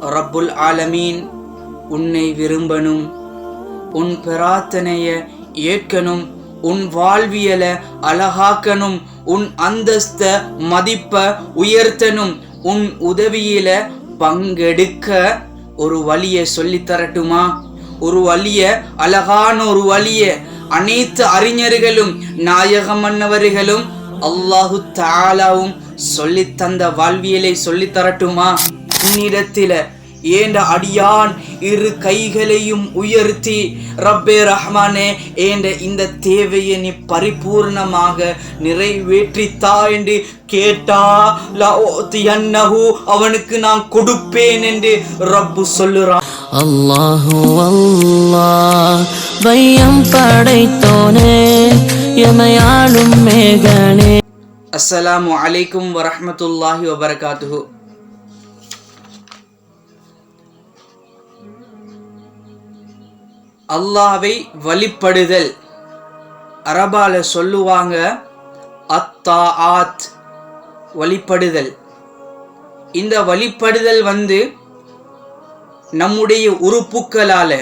ரப்புல் ஆலமீன் உன்னை விரும்பணும். உன் பிரார்த்தனைய ஏற்கணும். உன் வாழ்வியலை அழகாக்கணும். உன் அந்தஸ்த மதிப்ப உயர்த்தணும். உன் உதவியில பங்கெடுக்க ஒரு வழியை சொல்லித்தரட்டுமா ஒரு வழிய அழகான ஒரு வழிய. அனைத்து அறிஞர்களும் நாயகமன்னவர்களும் அல்லாஹு தாலாவும் சொல்லித் தந்த வாழ்வியலை சொல்லித் தரட்டுமா? உன்னிடத்தில ஏண்ட அடியான் இரு கைகளையும் உயர்த்தி ரப்பே ரஹ்மானே ஏண்ட இந்த தேவையை நீ பரிபூர்ணமாக நிறைவேற்றித்தா என்று கேட்டா லஅுதியன்னஹு அவனுக்கு நான் கொடுப்பேன் என்று ரப்பு சொல்லுறான் அல்லாஹு அல்லாஹ் வையம் படைத்தோனே எமையாளும் மேகனே. அஸ்ஸலாமு அலைக்கும் வரஹ்மத்துல்லாஹி வபரகாத்துஹு. அல்லாவை வழிபடுதல். அரபால சொல்லுவாங்க அத்தா ஆத் வழிபடுதல். இந்த வழிபடுதல் வந்து நம்முடைய உறுப்புக்களால்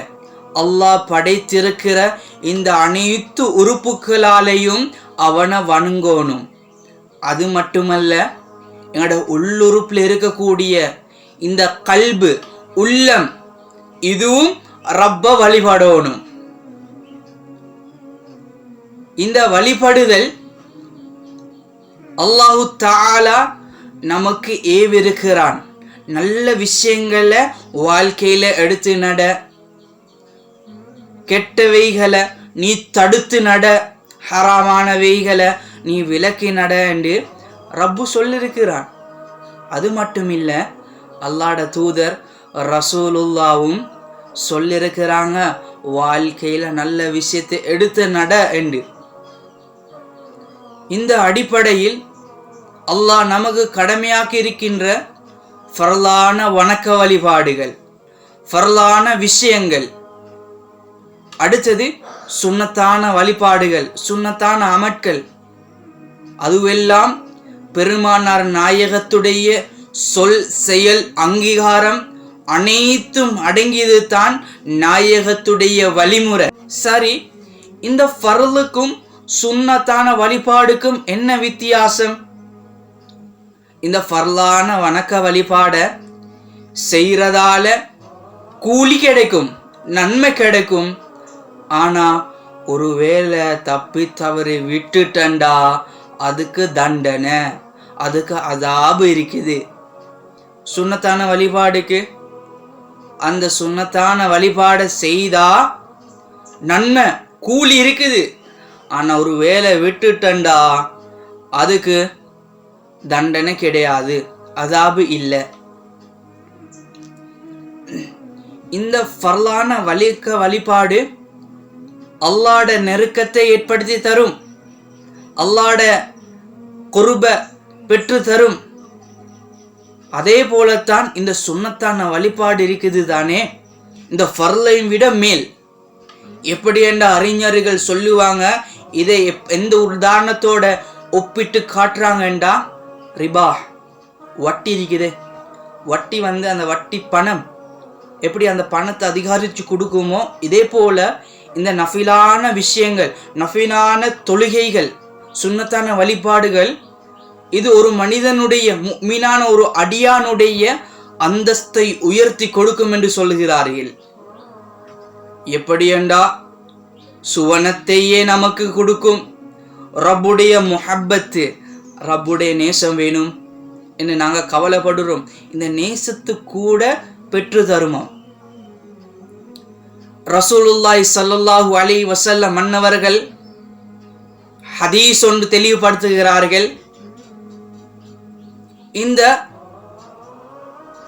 அல்லாஹ் படைத்திருக்கிற இந்த அனைத்து உறுப்புக்களாலையும் அவனை வணங்கணும். அது மட்டுமல்ல எங்களோட உள்ளுறுப்பில் இருக்கக்கூடிய இந்த கல்பு உள்ளம் இதுவும் ரப்ப வழிபடணும். இந்த வழிபடுதல் அல்லாஹு தாலா நமக்கு ஏவிருக்கிறான். நல்ல விஷயங்களை வாழ்க்கையில எடுத்து நட. கெட்டவைகளை நீ தடுத்து நட. ஹராமானவைகளை நீ விலக்கி நட என்று ரப்பு சொல்லிருக்கிறான். அது மட்டும் இல்லை அல்லாட தூதர் ரசூலுல்லாவும் சொல்லியிருக்கிறாங்க வாழ்க்கையில நல்ல விஷயத்தை எடுத்து நட என்று. இந்த அடிப்படையில் அல்லாஹ் நமக்கு கடமையாக்கி இருக்கின்ற ஃபரலான வணக்க வழிபாடுகள் ஃபரலான விஷயங்கள். அடுத்தது சுண்ணத்தான வழிபாடுகள் சுண்ணத்தான அமட்கள் அதுவெல்லாம் பெருமானார் நாயகத்துடைய சொல் செயல் அங்கீகாரம் அனைத்தும் அடங்கியது தான் நாயகத்துடைய வழிமுறை. சரி இந்த ஃபர்லுக்கும் சுண்ணத்தான வழிபாடுக்கும் என்ன வித்தியாசம்? இந்த ஃபர்லான வணக்க வழிபாட செய்கிறதால கூலி கிடைக்கும் நன்மை கிடைக்கும். ஆனா ஒருவேளை தப்பி தவறி விட்டுட்டண்டா அதுக்கு தண்டனை அதுக்கு அதாபு இருக்குது. சுன்னத்தான வழிபாடுக்கு அந்த சுன்னத்தான வழிபாடை செய்தா நன்மை கூலி இருக்குது. ஆனால் ஒரு வேலை விட்டுட்டண்டா அதுக்கு தண்டனை கிடையாது அதாபு இல்லை. இந்த ஃபர்லான வலிக்க வழிபாடு அல்லாட நெருக்கத்தை ஏற்படுத்தி தரும் அல்லாட குருப பெற்று தரும். அதே போலத்தான் இந்த சுன்னத்தான வழிபாடு இருக்குது தானே? இந்த ஃபர்லையும் விட மேல். எப்படி என்ற அறிஞர்கள் சொல்லுவாங்க இதை எப்- எந்த உதாரணத்தோட ஒப்பிட்டு காட்டுறாங்கண்டா ரிபா வட்டி இருக்குது. வட்டி வந்து அந்த வட்டி பணம். எப்படி அந்த பணத்தை அதிகரித்து கொடுக்குமோ இதே போல் இந்த நஃபிலான விஷயங்கள் நஃபிலான தொழுகைகள் சுன்னத்தான வழிபாடுகள் இது ஒரு மனிதனுடைய மீனான ஒரு அடியானுடைய அந்தஸ்தை உயர்த்தி கொடுக்கும் என்று சொல்லுகிறார்கள். எப்படியண்டா? சுவனத்தையே நமக்கு கொடுக்கும். ரப்புடைய முஹப்பத்து. ரப்புடைய நேசம் வேணும் என்று நாங்கள் கவலைப்படுறோம். இந்த நேசத்து கூட பெற்று தருமம். ரசூலுல்லாய் சல்லுல்லாஹு அலி வசல்ல மன்னவர்கள் ஹதீஸ் ஒன்று தெளிவுபடுத்துகிறார்கள். இந்த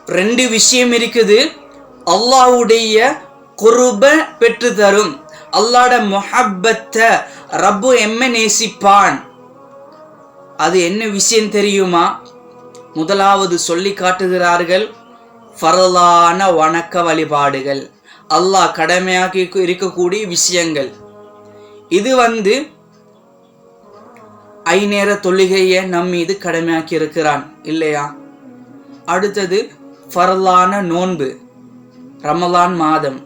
ரெண்டு விஷயம் இருக்குது. அல்லாஹ்வுடைய குருப பெற்று தரும் அல்லாட மொஹப்பத்தை ரப்பு எம்ம நேசிப்பான். அது என்ன விஷயம் தெரியுமா? முதலாவது சொல்லி காட்டுகிறார்கள் ஃபரலான வணக்க வழிபாடுகள். அல்லாஹ் கடமையாக இருக்கக்கூடிய விஷயங்கள். இது வந்து ஐநேர தொழுகையை நம் மீது கடமையாக்கி இருக்கிறான் இல்லையா? அடுத்தது ஃபர்லான நோன்பு. ரமலான் மாதம்.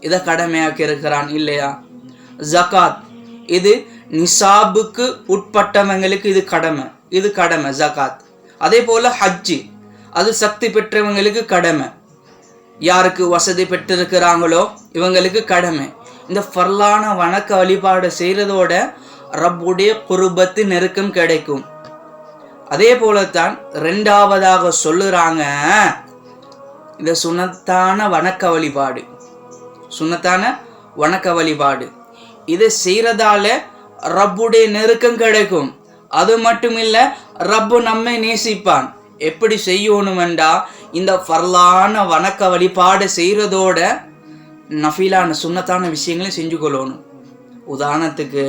இதை கடமையாக்கி இருக்கிறான் இல்லையா? ஜகாத் இது நிசாபுக்கு உட்பட்டவங்களுக்கு இது கடமை. இது கடமை ஜகாத் அதே போல் ஹஜ்ஜி. அது சக்தி பெற்றவங்களுக்கு கடமை. யாருக்கு வசதி பெற்றிருக்கிறாங்களோ இவங்களுக்கு கடமை. இந்த ஃபர்லான வணக்க வழிபாடு செய்கிறதோட ரப்புடைய குருபத்து நெருக்கம் கிடைக்கும். அதே போலத்தான் ரெண்டாவதாக சொல்லுறாங்க இந்த சுனத்தான வணக்க வழிபாடு சுனத்தான வணக்க வழிபாடு இதை செய்கிறதால ரப்புடைய நெருக்கம் கிடைக்கும். அது மட்டும் இல்லை ரப்பு நம்மை நேசிப்பான். எப்படி செய்யணுமெண்டா இந்த ஃபர்லான வணக்க வழிபாடு செய்கிறதோட நஃபீலான சுண்ணத்தான விஷயங்களையும் செஞ்சு கொள்ளணும் உதாரணத்துக்கு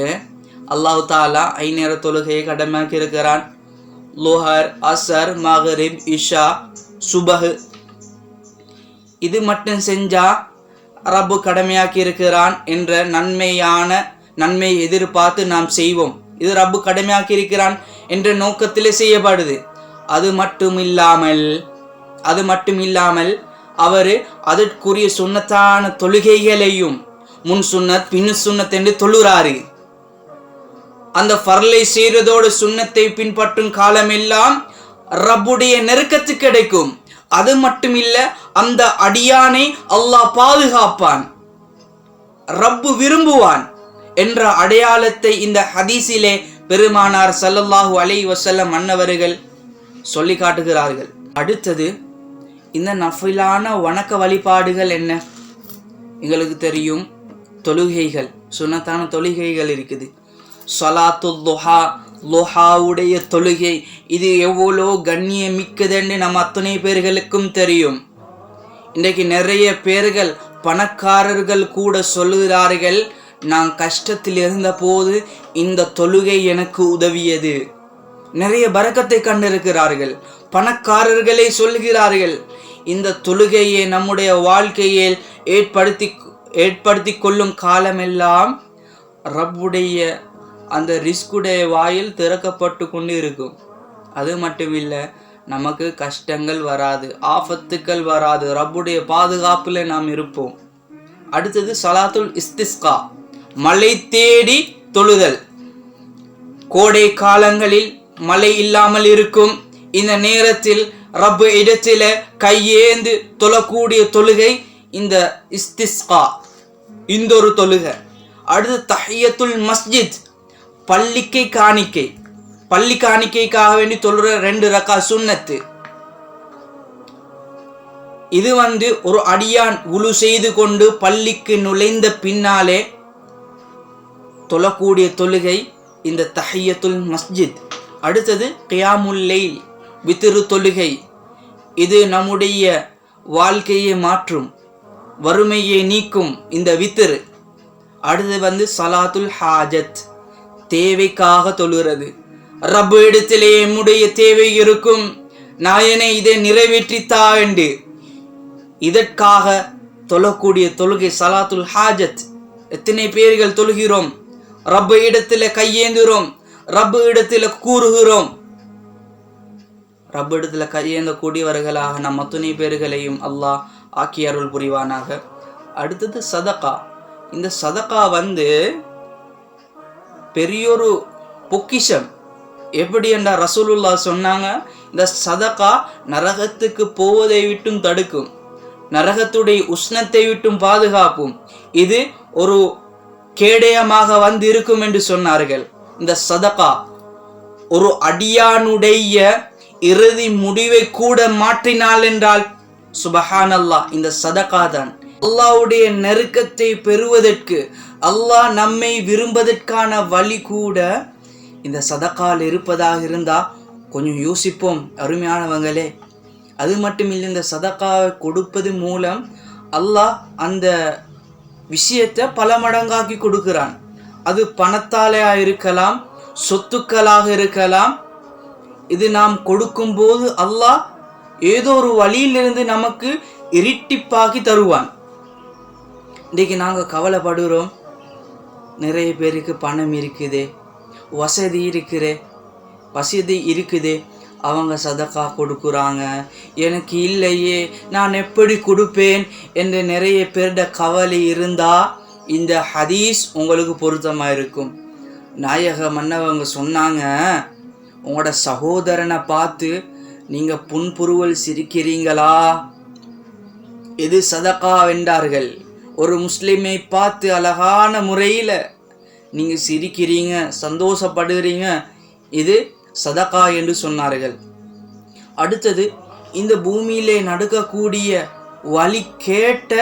அல்லாஹு தாலா ஐநேர தொழுகையை கடமையாக்கி இருக்கிறான். லோஹர் அசர் மகரிப் இஷா சுபஹ். இது மட்டும் செஞ்சா ரப்பு கடமையாக்கி இருக்கிறான் என்ற நன்மையான நன்மையை எதிர்பார்த்து நாம் செய்வோம். இது ரப்பு கடமையாக்கி இருக்கிறான் என்ற நோக்கத்திலே செய்யப்படுது. அது மட்டும் இல்லாமல் அது மட்டும் இல்லாமல் அவர் அதற்குரிய சுன்னத்தான தொழுகைகளையும் முன் சுன்னத் பின் சுன்னத் என்று தொழுகிறாரு. அந்த ஃபர்லை செய்கிறதோடு சுண்ணத்தை பின்பற்றும் காலமெல்லாம் ரப்புடைய நெருக்கத்து கிடைக்கும். அது மட்டும் இல்ல அந்த அடியானை அல்லாஹ் பாதுகாப்பான். ரப்பு விரும்புவான் என்ற அடையாளத்தை இந்த ஹதீஸிலே பெருமானார் சல்லல்லாஹு அலை வசல்லம் மன்னவர்கள் சொல்லி காட்டுகிறார்கள் அடுத்தது இந்த நஃபிலான வணக்க வழிபாடுகள் என்ன? எங்களுக்கு தெரியும் தொழுகைகள் சுனத்தான தொழுகைகள் இருக்குது. சலாத்து லொஹா லொஹாவுடைய தொழுகை. இது எவ்வளோ கண்ணியமிக்கதுன்னு நம்ம அத்தனை பேர்களுக்கும் தெரியும். இன்றைக்கு நிறைய பேர்கள் பணக்காரர்கள் கூட சொல்லுகிறார்கள் நான் கஷ்டத்தில் இருந்தபோது இந்த தொழுகை எனக்கு உதவியது. நிறைய பறக்கத்தை கண்டிருக்கிறார்கள். பணக்காரர்களை சொல்கிறார்கள் இந்த தொழுகையை நம்முடைய வாழ்க்கையில் ஏற்படுத்தி ஏற்படுத்தி கொள்ளும் காலமெல்லாம் ரப்புடைய அந்த ரிஸ்குடைய வாயில் திறக்கப்பட்டு கொண்டு இருக்கும் அது மட்டும் இல்லை நமக்கு கஷ்டங்கள் வராது ஆபத்துக்கள் வராது ரப்புடைய பாதுகாப்பில் நாம் இருப்போம். அடுத்தது சலாத்துல் இஸ்திஸ்கா மழை தேடி தொழுதல். கோடை காலங்களில் மழை இல்லாமல் இருக்கும். இந்த நேரத்தில் ரப்பு இடத்தில கையேந்து தொழக்கூடிய தொழுகை இந்த இஸ்திஸ்கா இந்த ஒரு தொழுகை. அடுத்து தஹியத்துல் மஸ்ஜித் பள்ளிக்கை காணிக்கை. பள்ளி காணிக்கைக்காக வேண்டி தொழுற ரெண்டு ரக்கா சுன்னத்து இது வந்து ஒரு அடியான் உழு செய்து கொண்டு பள்ளிக்கு நுழைந்த பின்னாலே தொழக்கூடிய தொழுகை இந்த தஹையத்துல் மஸ்ஜித். அடுத்தது கியாமுல்லை வித்திரு தொழுகை. இது நம்முடைய வாழ்க்கையை மாற்றும் வறுமையை நீக்கும் இந்த வித்திரு அடுத்து வந்து சலாத்துல் ஹாஜத். தேவைக்காக தொழுகிறது. ரப்பு இடத்திலே எம்முடைய தேவை இருக்கும். நாயனை இதை நிறைவேற்றித்தா என்று. இதற்காக தொழக்கூடிய தொழுகை சலாத்துல் ஹாஜத். எத்தனை பேர்கள் தொழுகிறோம். ரப்பு இடத்துல கையேந்துகிறோம். ரப்பு இடத்துல கூறுகிறோம். ரப்பு இடத்துல கையேந்த கூடியவர்களாக நம் அத்துணை பேர்களையும் அல்லாஹ் ஆக்கி அருள் புரிவானாக. அடுத்தது சதகா இந்த சதகா வந்து பெரியொரு பொக்கிஷம். எப்படி என்ற ரசூலுல்லா சொன்னாங்க இந்த சதகா நரகத்துக்கு போவதை விட்டும் தடுக்கும். நரகத்துடைய உஷ்ணத்தை விட்டும் பாதுகாப்பும் இது ஒரு கேடயமாக வந்து இருக்கும் என்று சொன்னார்கள். இந்த சதகா ஒரு அடியானுடைய இறுதி முடிவை கூட மாற்றினாள் என்றால் சுபஹானல்லாஹ் இந்த சதகா தான் அல்லாவுடைய நெருக்கத்தை பெறுவதற்கு அல்லாஹ் நம்மை விரும்பதற்கான வழி கூட இந்த சதக்கால் இருப்பதாக இருந்தால் கொஞ்சம் யோசிப்போம் அருமையானவங்களே. அது மட்டும் இல்லை இந்த சதக்காவை கொடுப்பது மூலம் அல்லாஹ் அந்த விஷயத்தை பல மடங்காக்கி கொடுக்கிறான். அது பணத்தாலையா இருக்கலாம் சொத்துக்களாக இருக்கலாம். இது நாம் கொடுக்கும்போது அல்லாஹ் ஏதோ ஒரு வழியிலிருந்து நமக்கு இரட்டிப்பாக்கி தருவான். இன்றைக்கி நாங்கள் கவலைப்படுகிறோம். நிறைய பேருக்கு பணம் இருக்குது வசதி இருக்குது வசதி இருக்குது. அவங்க சதக்கா கொடுக்குறாங்க. எனக்கு இல்லையே நான் எப்படி கொடுப்பேன் என்று நிறைய பேர்ட கவலை இருந்தால் இந்த ஹதீஸ் உங்களுக்கு பொருத்தமாக இருக்கும். நாயக மன்னவங்க சொன்னாங்க உங்களோட சகோதரனை பார்த்து நீங்கள் புன்புருவல் சிரிக்கிறீங்களா? எது சதக்கா? வென்றார்கள் ஒரு முஸ்லீமை பார்த்து அழகான முறையில் நீங்கள் சிரிக்கிறீங்க சந்தோஷப்படுகிறீங்க இது சதகா என்று சொன்னார்கள். அடுத்தது இந்த பூமியிலே நடக்கக்கூடிய வழி கேட்ட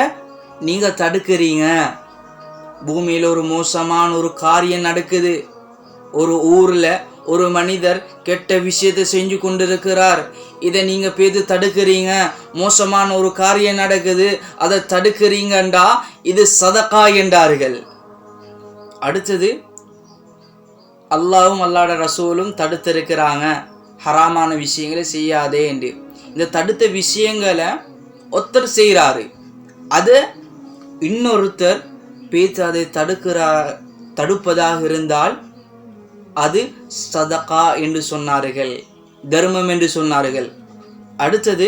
நீங்கள் தடுக்கிறீங்க. பூமியில் ஒரு மோசமான ஒரு காரியம் நடக்குது. ஒரு ஊரில் ஒரு மனிதர் கெட்ட விஷயத்தை செஞ்சு கொண்டிருக்கிறார். இதை நீங்கள் பேது தடுக்கிறீங்க. மோசமான ஒரு காரியம் நடக்குது. அதை தடுக்கிறீங்கண்டா. இது சதக்கா என்றார்கள். அடுத்தது அல்லாவும் அல்லாட ரசூலும் தடுத்திருக்கிறாங்க. ஹராமான விஷயங்களை செய்யாதே என்று. இந்த தடுத்த விஷயங்களை ஒருத்தர் செய்கிறாரு அதை இன்னொருத்தர் பேத்து அதை தடுக்கிறா தடுப்பதாக இருந்தால் அது சதகா என்று சொன்னார்கள். தர்மம் என்று சொன்னார்கள். அடுத்தது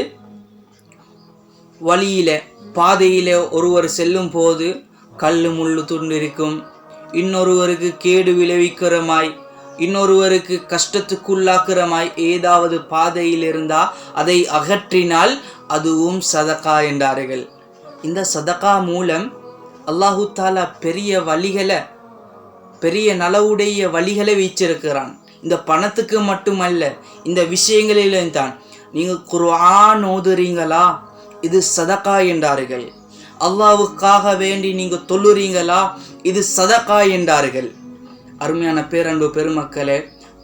வழியில் பாதையில் ஒருவர் செல்லும் போது கல் முள்ளு துண்டு இருக்கும் இன்னொருவருக்கு கேடு விளைவிக்கிறமாய் இன்னொருவருக்கு கஷ்டத்துக்குள்ளாக்குறமாய் ஏதாவது பாதையில் இருந்தால் அதை அகற்றினால் அதுவும் சதகா என்றார்கள். இந்த சதகா மூலம் அல்லாஹு தாலா பெரிய வழிகளை பெரிய நலவுடைய வழிகளை வைச்சிருக்கிறான் இந்த பணத்துக்கு மட்டுமல்ல இந்த விஷயங்களிலும் தான். நீங்கள் குர்ஆன் ஓதுறீங்களா? இது சதகா என்றார்கள். அல்லாவுக்காக வேண்டி நீங்கள் தொல்லுறீங்களா இது சதகா என்றார்கள். அருமையான பேரன்பு பெருமக்களே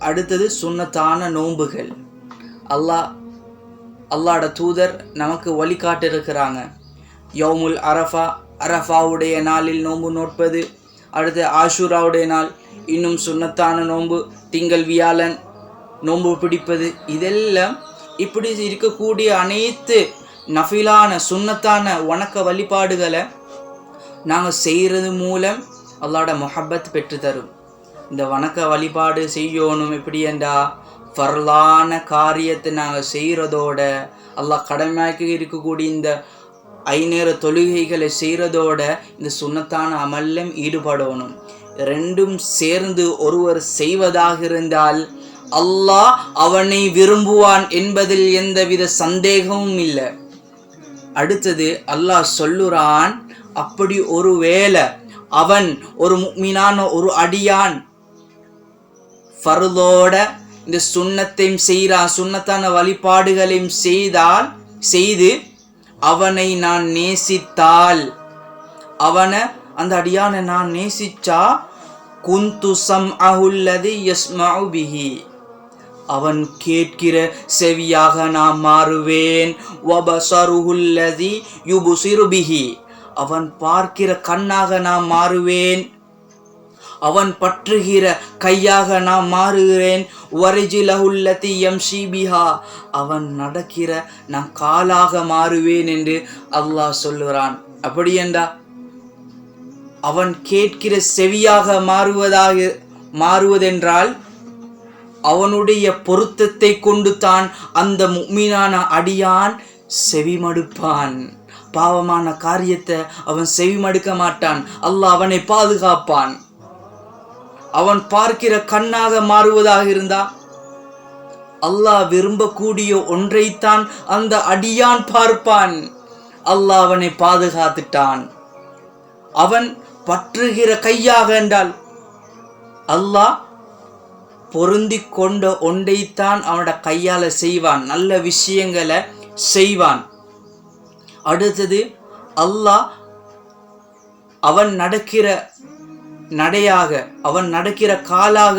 அடுத்தது சுண்ணத்தான நோன்புகள். அல்லாஹ் அல்லாட தூதர் நமக்கு வழிகாட்டிருக்கிறாங்க யௌமுல் அரஃபா அரஃபாவுடைய நாளில் நோன்பு நோட்பது அடுத்து ஆஷூராவுடைய நாள். இன்னும் சுண்ணத்தான நோன்பு திங்கள் வியாழன் நோன்பு பிடிப்பது. இதெல்லாம் இப்படி இருக்கக்கூடிய அனைத்து நஃபிலான சுண்ணத்தான வணக்க வழிபாடுகளை நாங்கள் செய்கிறது மூலம் அல்லாட முஹப்பத் பெற்று தரும் இந்த வணக்க வழிபாடு செய்யணும் எப்படி என்றா ஃபர்லான காரியத்தை நாங்கள் செய்கிறதோட அல்லாஹ் கடமையாக்கி இருக்கக்கூடிய இந்த ஐநேர தொழுகைகளை செய்கிறதோட இந்த சுண்ணத்தான அமல்லும் ஈடுபடணும். ரெண்டும் சேர்ந்து ஒருவர் செய்வதாக இருந்தால் அல்லாஹ் அவனை விரும்புவான் என்பதில் எந்தவித சந்தேகமும் இல்லை. அடுத்தது அல்லாஹ் சொல்லுறான் அப்படி ஒருவேளை அவன் ஒரு மீனான ஒரு அடியான் ஃபருதோட இந்த சுண்ணத்தையும் செய்கிறான் சுண்ணத்தான வழிபாடுகளையும் செய்தால் செய்து அவனை நான் நேசித்தால். அவனை அந்த அடியானை நான் நேசிச்சா? குந்து சம் அஹுல்லது யஸ்மஉ பிஹி. அவன் கேட்கிற செவியாக நான் மாறுவேன். வபசருஹுல்லதி யுபுசிரு அவன் பார்க்கிற கண்ணாக நான் மாறுவேன். அவன் பற்றுகிற கையாக நான் மாறுகிறேன். வரிஜிலஹுல்லதி யம்ஷி பிஹா. அவன் நடக்கிற நான் காலாக மாறுவேன் என்று அல்லாஹ் சொல்லுகிறான். அப்படியேண்டா அவன் கேட்கிற செவியாக மாறுவதாக மாறுவதென்றால் அவனுடைய பொருத்தத்தை கொண்டு தான் அந்த முக்மீனான அடியான் செவிமடுப்பான். பாவமான காரியத்தை அவன் செவிமடுக்க மாட்டான். அல்லாஹ் அவனை பாதுகாப்பான். அவன் பார்க்கிற கண்ணாக மாறுவதாக இருந்தா? அல்லாஹ் விரும்பக்கூடிய ஒன்றைத்தான் அந்த அடியான் பார்ப்பான். அல்லாஹ் அவனை பாதுகாத்துட்டான். அவன் பற்றுகிற கையாக என்றால் அல்லாஹ் பொருந்தி கொண்ட ஒன்றைத்தான் அவனோட கையால் செய்வான். நல்ல விஷயங்களை செய்வான். அடுத்தது அல்லாஹ் அவன் நடக்கிற நடையாக அவன் நடக்கிற காலாக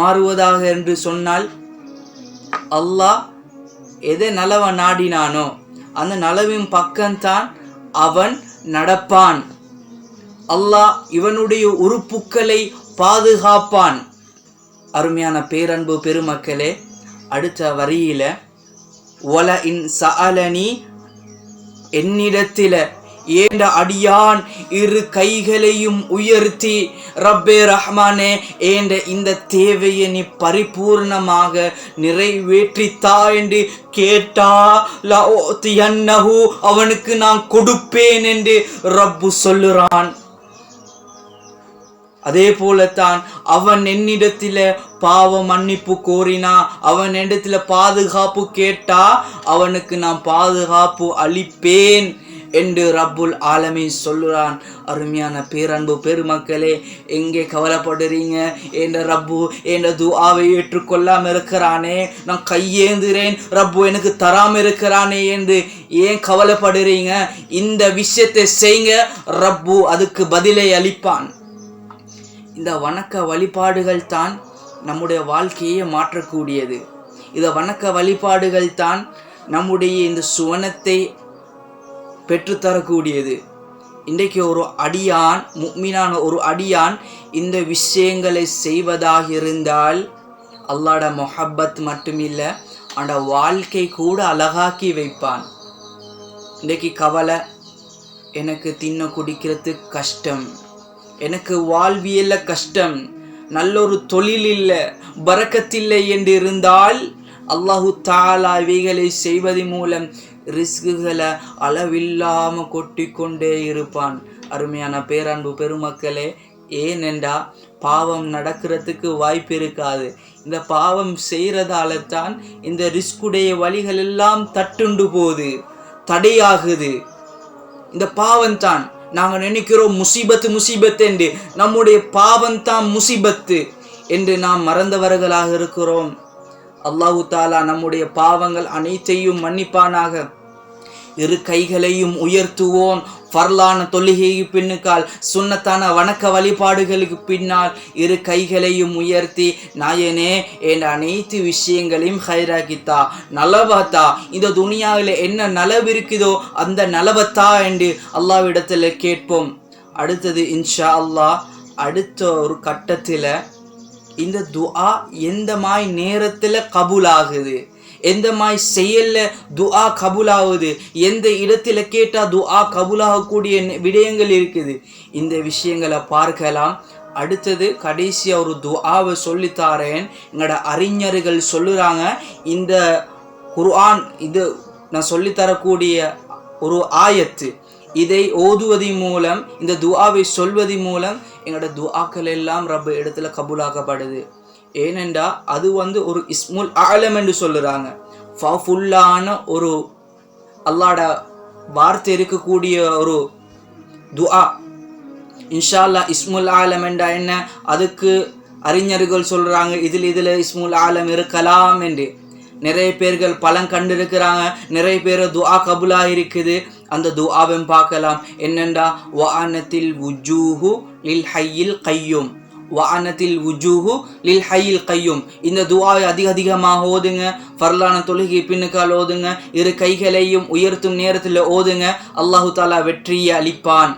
மாறுவதாக என்று சொன்னால் அல்லாஹ் எதை நலவை நாடினானோ அந்த நலவின் பக்கம்தான் அவன் நடப்பான். அல்லாஹ் இவனுடைய உறுப்புக்களை பாதுகாப்பான். அருமையான பேரன்பு பெருமக்களே அடுத்த வரியில ஒல இன் சஅலனி என்னிடத்தில் ஏண்ட அடியான் இரு கைகளையும் உயர்த்தி? ரப்பே ரஹ்மானே ஏண்ட இந்த தேவையை நீ பரிபூர்ணமாக நிறைவேற்றித்தா என்று கேட்டா? லஅுதியன்னஹு, அவனுக்கு நான் கொடுப்பேன் என்று ரப்பு சொல்லுறான். அதே போலத்தான் அவன் என்னிடத்தில் பாவ மன்னிப்பு கோரினா அவன் இடத்துல பாதுகாப்பு கேட்டா அவனுக்கு நான் பாதுகாப்பு அளிப்பேன். என்று ரப்புல் ஆலமி சொல்லுறான். அருமையான பேரன்பு பெருமக்களே எங்கே கவலைப்படுறீங்க? என்ற ரப்பு என்ற துஆவை ஏற்றுக்கொள்ளாம இருக்கிறானே. நான் கையேந்துறேன். ரப்பு எனக்கு தராம இருக்கிறானே என்று ஏன் கவலைப்படுறீங்க? இந்த விஷயத்தை செய்யுங்க ரப்பு அதுக்கு பதிலை அளிப்பான். இந்த வணக்க வழிபாடுகள் தான் நம்முடைய வாழ்க்கையை மாற்றக்கூடியது. இந்த வணக்க வழிபாடுகள் தான் நம்முடைய இந்த சுவனத்தை பெற்றுத்தரக்கூடியது. இன்றைக்கு ஒரு அடியான் முக்மீனான ஒரு அடியான் இந்த விஷயங்களை செய்வதாக இருந்தால் அல்லாட மொஹப்பத் மட்டுமில்லை அந்த வாழ்க்கை கூட அழகாக்கி வைப்பான். இன்றைக்கு கவலை எனக்கு தின்ன குடிக்கிறது கஷ்டம். எனக்கு வாழ்வியல்ல கஷ்டம். நல்லொரு தொழில் இல்லை பறக்கத்தில்லை என்று இருந்தால் அல்லாஹு தாலா இவைகளை செய்வதன் மூலம் ரிஸ்குகளை அளவில்லாம கொட்டிக்கொண்டே இருப்பான். அருமையான பேரன்பு பெருமக்களே ஏனென்றா பாவம் நடக்கிறதுக்கு வாய்ப்பு இருக்காது. இந்த பாவம் செய்கிறதால தான் இந்த ரிஸ்குடைய வழிகள் எல்லாம் தட்டுண்டு போகுது தடையாகுது. இந்த பாவம் தான் நாங்கள் நினைக்கிறோம் முசீபத்து முசீபத் என்று. நம்முடைய பாவம் தான் முசீபத்து என்று நாம் மறந்தவர்களாக இருக்கிறோம். அல்லாஹு தாலா நம்முடைய பாவங்கள் அனைத்தையும் மன்னிப்பானாக. இரு கைகளையும் உயர்த்துவோம். ஃபர்லான தொழுகைக்கு பின்னுக்கால் சுண்ணத்தான வணக்க வழிபாடுகளுக்கு பின்னால் இரு கைகளையும் உயர்த்தி நாயனே என் அனைத்து விஷயங்களையும் ஹைராக்கித்தா நலவாத்தா இந்த துனியாவில் என்ன நலவு இருக்குதோ அந்த நலவத்தா என்று அல்லாவிடத்தில் கேட்போம். அடுத்தது இன்ஷா அல்லாஹ் அடுத்த ஒரு கட்டத்தில் இந்த துஆ எந்த மாதிரி நேரத்தில் கபூலாகுது? எந்த மாதிரி செயலில் துஆ கபுலாவது எந்த இடத்துல கேட்டால் துஆ கபுலாகக்கூடிய விடயங்கள் இருக்குது? இந்த விஷயங்களை பார்க்கலாம். அடுத்தது கடைசியாக ஒரு துஆவை சொல்லித்தாரேன். எங்களோட அறிஞர்கள் சொல்லுறாங்க இந்த குர்ஆன் இது நான் சொல்லித்தரக்கூடிய ஒரு ஆயத்து. இதை ஓதுவதன் மூலம் இந்த துஆவை சொல்வதன் மூலம் எங்களோட துஆக்கள் எல்லாம் ரப்ப இடத்துல கபூலாக்கப்படுது ஏனென்றா அது வந்து ஒரு இஸ்முல் ஆலம் என்று சொல்லுறாங்க. ஃபுல்லான ஒரு அல்லாட வார்த்தை இருக்கக்கூடிய ஒரு துஆ. இன்ஷா இஸ்முல் ஆலம் என்றா என்ன? அதுக்கு அறிஞர்கள் சொல்கிறாங்க இதில் இதில் இஸ்முல் ஆலம் இருக்கலாம் என்று. நிறைய பேர்கள் பலன் கண்டிருக்கிறாங்க நிறைய பேர் துஆ கபுலா இருக்குது. அந்த துஆவும் பார்க்கலாம். என்னென்றா? வானத்தில் உஜூஹு லில் ஹையில் கையும். வானத்தில் உஜூஹு லில் ஹையில் கையும். இந்த துவாவை அதிக அதிகமாக ஓதுங்க. ஃபர்லான தொழுகை பின்னுக்கால் ஓதுங்க. இரு கைகளையும் உயர்த்தும் நேரத்தில் ஓதுங்க. அல்லாஹு தாலா வெற்றியை அளிப்பான்.